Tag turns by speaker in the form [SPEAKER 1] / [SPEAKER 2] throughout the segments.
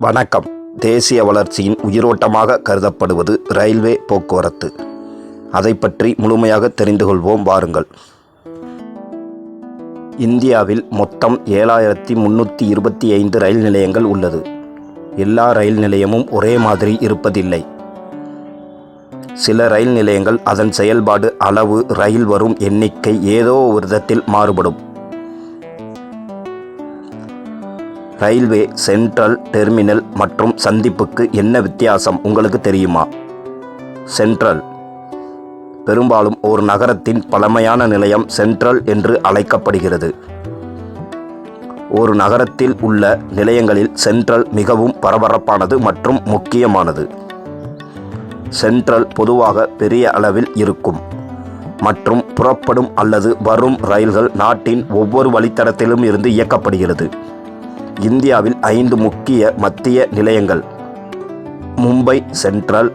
[SPEAKER 1] வணக்கம். தேசிய வளர்ச்சியின் உயிரோட்டமாக கருதப்படுவது ரயில்வே போக்குவரத்து. அதை பற்றி முழுமையாக தெரிந்து கொள்வோம் வாருங்கள். இந்தியாவில் மொத்தம் ஏழாயிரத்தி முன்னூற்றி இருபத்தி ஐந்து ரயில் நிலையங்கள் உள்ளது. எல்லா ரயில் நிலையமும் ஒரே மாதிரி இருப்பதில்லை. சில ரயில் நிலையங்கள் அதன் செயல்பாடு அளவு ரயில் வரும் எண்ணிக்கை ஏதோ ஒரு விதத்தில் மாறுபடும். ரயில்வே சென்ட்ரல் டெர்மினல் மற்றும் சந்திப்புக்கு என்ன வித்தியாசம் உங்களுக்கு தெரியுமா? சென்ட்ரல். பெரும்பாலும் ஒரு நகரத்தின் பழமையான நிலையம் சென்ட்ரல் என்று அழைக்கப்படுகிறது. ஒரு நகரத்தில் உள்ள நிலையங்களில் சென்ட்ரல் மிகவும் பரபரப்பானது மற்றும் முக்கியமானது. சென்ட்ரல் பொதுவாக பெரிய அளவில் இருக்கும் மற்றும் புறப்படும் அல்லது வரும் ரயில்கள் நாட்டின் ஒவ்வொரு வழித்தடத்திலும் இருந்து இயக்கப்படுகிறது. இந்தியாவில் ஐந்து முக்கிய மத்திய நிலையங்கள். Mumbai central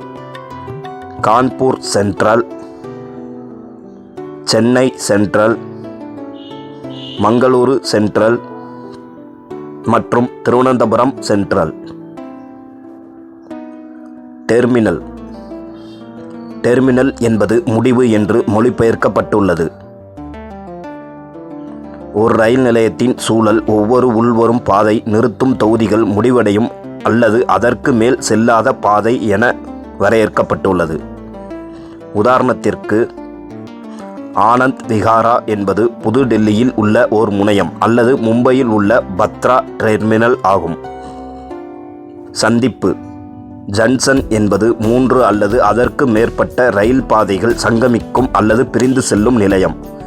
[SPEAKER 1] Kanpur central Chennai central Mangaluru central மற்றும் திருவனந்தபுரம் சென்ட்ரல். டெர்மினல். டெர்மினல் என்பது முடிவு என்று மொழிபெயர்க்கப்பட்டுள்ளது. ஒரு ரயில் நிலையத்தின் சூழல் ஒவ்வொரு உள்வரும் பாதை நிறுத்தும் தொகுதிகள் முடிவடையும் அல்லது அதற்கு மேல் செல்லாத பாதை என வரையறுக்கப்பட்டுள்ளது. உதாரணத்திற்கு ஆனந்த் விஹாரா என்பது புதுடெல்லியில் உள்ள ஓர் முனையம் அல்லது மும்பையில் உள்ள பத்ரா டெர்மினல் ஆகும். சந்திப்பு ஜன்சன் என்பது மூன்று அல்லது அதற்கு மேற்பட்ட ரயில் பாதைகள் சங்கமிக்கும் அல்லது பிரிந்து செல்லும் நிலையம்.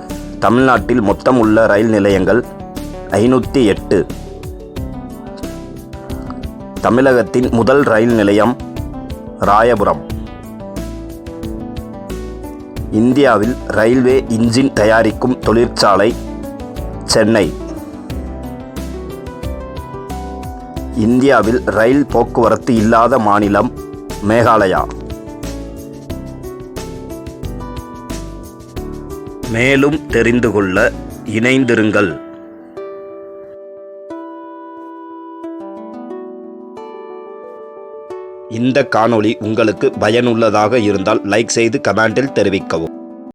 [SPEAKER 1] தமிழ்நாட்டில் மொத்தம் உள்ள ரயில் நிலையங்கள் ஐநூற்றி எட்டு. தமிழகத்தின் முதல் ரயில் நிலையம் ராயபுரம். இந்தியாவில் ரயில்வே இன்ஜின் தயாரிக்கும் தொழிற்சாலை சென்னை. இந்தியாவில் ரயில் போக்குவரத்து இல்லாத மாநிலம் மேகாலயா. மேலும் தெரிந்து கொள்ள இணைந்திருங்கள். இந்த காணொளி உங்களுக்கு பயனுள்ளதாக இருந்தால் லைக் செய்து கமெண்டில் தெரிவிக்கவும்.